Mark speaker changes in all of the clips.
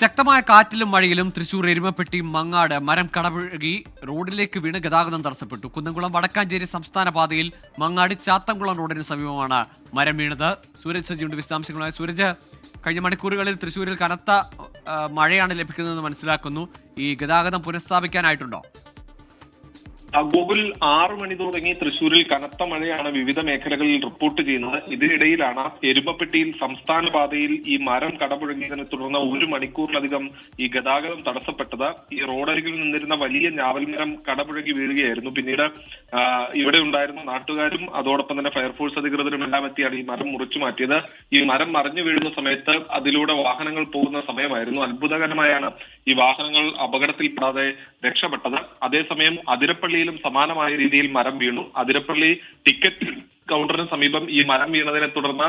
Speaker 1: ശക്തമായ കാറ്റിലും മഴയിലും തൃശൂർ എരുമപ്പെട്ടി മങ്ങാട് മരം കടപുഴകി റോഡിലേക്ക് വീണ് ഗതാഗതം തടസ്സപ്പെട്ടു. കുന്നംകുളം വടക്കാഞ്ചേരി സംസ്ഥാന പാതയിൽ മങ്ങാടി ചാത്തംകുളം റോഡിന് സമീപമാണ് മരം വീണത്. സൂരജ് സജിയുണ്ട് വിശദാംശങ്ങളുമായി സൂരജ്. കഴിഞ്ഞ മണിക്കൂറുകളിൽ തൃശൂരിൽ കനത്ത മഴയാണ് ലഭിക്കുന്നതെന്ന് മനസ്സിലാക്കുന്നു. ഈ ഗതാഗതം പുനഃസ്ഥാപിക്കാനായിട്ടുണ്ടോ?
Speaker 2: ഗൂഗിൾ ആറു മണി തുടങ്ങി തൃശൂരിൽ കനത്ത മഴയാണ് വിവിധ മേഖലകളിൽ റിപ്പോർട്ട് ചെയ്യുന്നത്. ഇതിനിടയിലാണ് എരുമപ്പെട്ടിയിൽ സംസ്ഥാന പാതയിൽ ഈ മരം കടപുഴങ്ങിയതിനെ തുടർന്ന് ഒരു മണിക്കൂറിലധികം ഈ ഗതാഗതം തടസ്സപ്പെട്ടത്. ഈ റോഡരികിൽ നിന്നിരുന്ന വലിയ ഞാവൽ മരം കടപുഴകി വീഴുകയായിരുന്നു. പിന്നീട് ഇവിടെ ഉണ്ടായിരുന്ന നാട്ടുകാരും അതോടൊപ്പം തന്നെ ഫയർഫോഴ്സ് അധികൃതരും എല്ലാം എത്തിയാണ് ഈ മരം മുറിച്ചു മാറ്റിയത്. ഈ മരം മറിഞ്ഞു വീഴുന്ന സമയത്ത് അതിലൂടെ വാഹനങ്ങൾ പോകുന്ന സമയമായിരുന്നു. അത്ഭുതകരമായാണ് ഈ വാഹനങ്ങൾ അപകടത്തിൽപ്പെടാതെ രക്ഷപ്പെട്ടത്. അതേസമയം അതിരപ്പള്ളിയിലും സമാനമായ രീതിയിൽ മരം വീണു. അതിരപ്പള്ളി ടിക്കറ്റ് കൗണ്ടറിന് സമീപം ഈ മരം വീണതിനെ തുടർന്ന്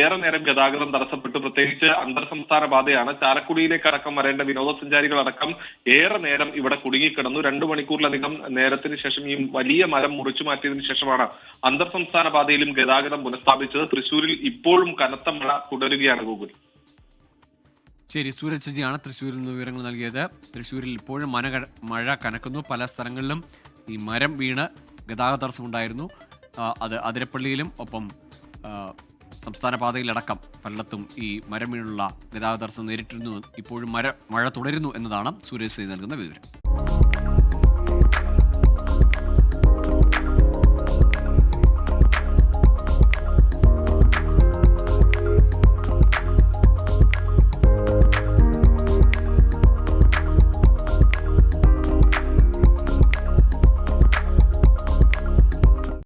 Speaker 2: ഏറെ നേരം ഗതാഗതം തടസ്സപ്പെട്ടു. പ്രത്യേകിച്ച് അന്തർ സംസ്ഥാന പാതയാണ് ചാലക്കുടിയിലേക്ക് അടക്കം വരേണ്ട വിനോദസഞ്ചാരികളടക്കം ഏറെ നേരം ഇവിടെ കുടുങ്ങിക്കിടന്നു. രണ്ടു മണിക്കൂറിലധികം നേരത്തിന് ശേഷം ഈ വലിയ മരം മുറിച്ചു മാറ്റിയതിനു ശേഷമാണ് അന്തർ സംസ്ഥാന പാതയിലും ഗതാഗതം പുനഃസ്ഥാപിച്ചത്. തൃശൂരിൽ ഇപ്പോഴും കനത്ത മഴ തുടരുകയാണ് ഗൂഗിൾ.
Speaker 1: ശരി സൂരജ് സജിയാണ് തൃശ്ശൂരിൽ നിന്ന് വിവരങ്ങൾ നൽകിയത്. തൃശ്ശൂരിൽ ഇപ്പോഴും മന മഴ കനക്കുന്നു. പല സ്ഥലങ്ങളിലും ഈ മരം വീണ് ഗതാഗത തടസ്സമുണ്ടായിരുന്നു അത് അതിരപ്പള്ളിയിലും ഒപ്പം സംസ്ഥാന പാതയിലടക്കം പലയിടത്തും ഈ മരം വീണുള്ള ഗതാഗത തടസ്സം നേരിട്ടിരുന്നു. ഇപ്പോഴും മര മഴ തുടരുന്നു എന്നതാണ് സുരേഷ് നൽകുന്ന വിവരം.